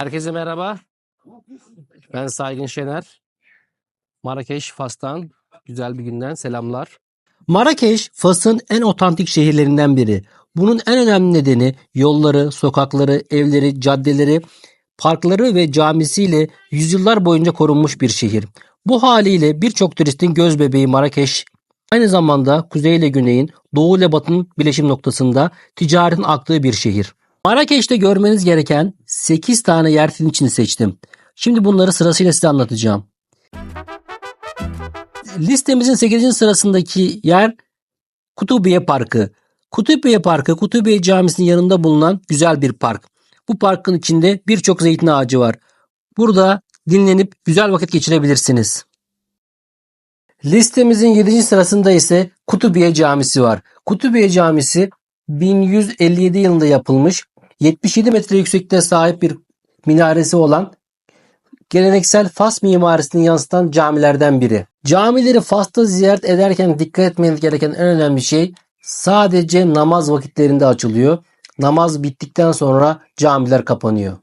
Herkese merhaba. Ben Saygın Şener. Marrakeş, Fas'tan güzel bir günden selamlar. Marrakeş, Fas'ın en otantik şehirlerinden biri. Bunun en önemli nedeni yolları, sokakları, evleri, caddeleri, parkları ve camisiyle yüzyıllar boyunca korunmuş bir şehir. Bu haliyle birçok turistin göz bebeği Marrakeş, aynı zamanda kuzey ile güneyin, doğu ile batının birleşim noktasında ticaretin aktığı bir şehir. Marrakeş'te görmeniz gereken 8 tane yer sizin için seçtim. Şimdi bunları sırasıyla size anlatacağım. Listemizin 8. sırasındaki yer Kutubiye Parkı. Kutubiye Parkı, Kutubiye Camisi'nin yanında bulunan güzel bir park. Bu parkın içinde birçok zeytin ağacı var. Burada dinlenip güzel vakit geçirebilirsiniz. Listemizin 7. sırasında ise Kutubiye Camisi var. Kutubiye Camisi 1157 yılında yapılmış 77 metre yüksekliğe sahip bir minaresi olan geleneksel Fas mimarisini yansıtan camilerden biri. Camileri Fas'ta ziyaret ederken dikkat etmeniz gereken en önemli şey sadece namaz vakitlerinde açılıyor. Namaz bittikten sonra camiler kapanıyor.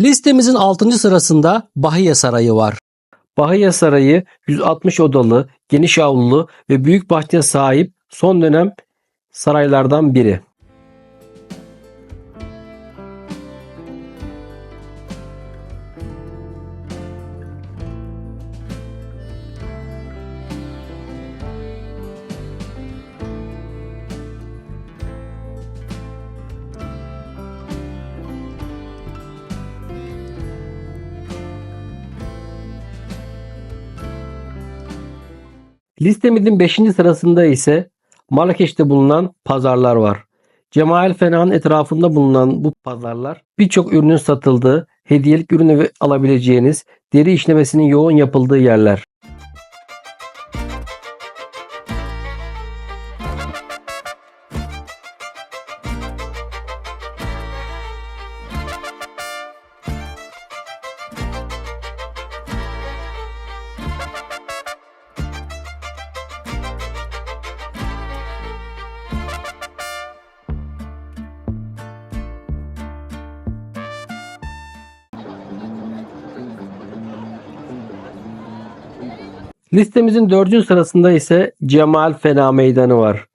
Listemizin 6. sırasında Bahiye Sarayı var. Bahiye Sarayı 160 odalı, geniş avlulu ve büyük bahçeye sahip son dönem saraylardan biri. Listemizin 5. sırasında ise Marrakeş'te bulunan pazarlar var. Cemal Fena'nın etrafında bulunan bu pazarlar birçok ürünün satıldığı, hediyelik ürünü alabileceğiniz, deri işlemesinin yoğun yapıldığı yerler. Listemizin dördüncü sırasında ise Cemal Fena Meydanı var.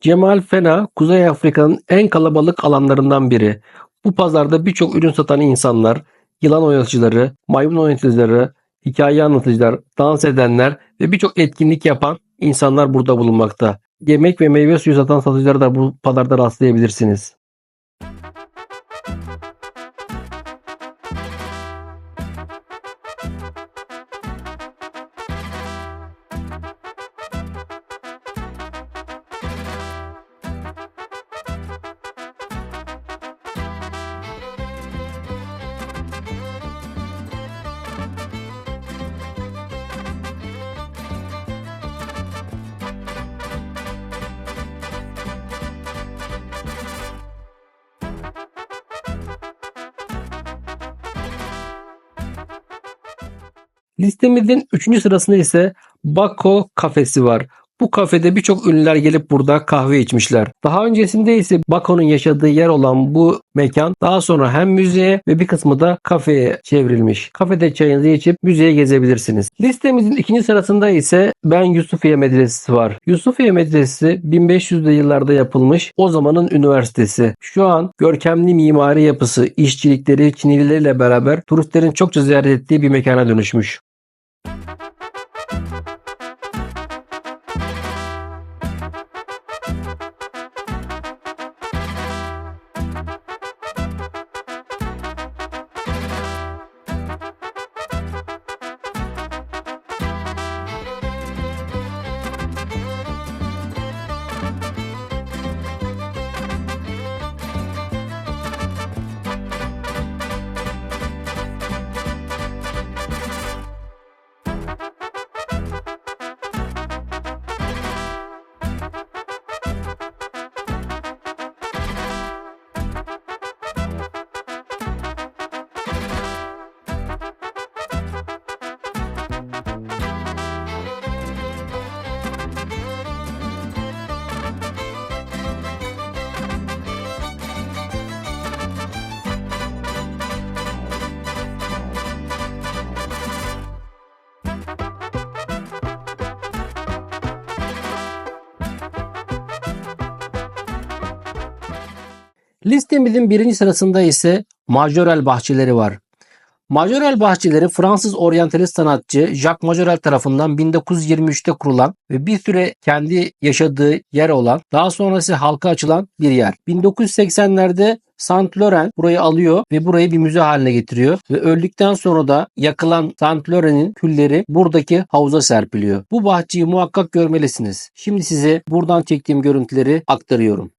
Cemal Fena, Kuzey Afrika'nın en kalabalık alanlarından biri. Bu pazarda birçok ürün satan insanlar, yılan oynatıcıları, maymun oynatıcıları, hikaye anlatıcılar, dans edenler ve birçok etkinlik yapan insanlar burada bulunmakta. Yemek ve meyve suyu satan satıcıları da bu pazarda rastlayabilirsiniz. Listemizin 3. sırasında ise Bako kafesi var. Bu kafede birçok ünlüler gelip burada kahve içmişler. Daha öncesinde ise Bako'nun yaşadığı yer olan bu mekan daha sonra hem müzeye ve bir kısmı da kafeye çevrilmiş. Kafede çayınızı içip müzeye gezebilirsiniz. Listemizin ikinci sırasında ise Ben Yusufiye Medresesi var. Yusufiye Medresesi 1500'lü yıllarda yapılmış o zamanın üniversitesi. Şu an görkemli mimari yapısı, işçilikleri, çinilileriyle beraber turistlerin çokça ziyaret ettiği bir mekana dönüşmüş. Listemizin birinci sırasında ise Majorel bahçeleri var. Majorel bahçeleri Fransız oryantalist sanatçı Jacques Majorel tarafından 1923'te kurulan ve bir süre kendi yaşadığı yer olan daha sonrası halka açılan bir yer. 1980'lerde Saint Laurent burayı alıyor ve burayı bir müze haline getiriyor ve öldükten sonra da yakılan Saint Laurent'in külleri buradaki havuza serpiliyor. Bu bahçeyi muhakkak görmelisiniz. Şimdi size buradan çektiğim görüntüleri aktarıyorum.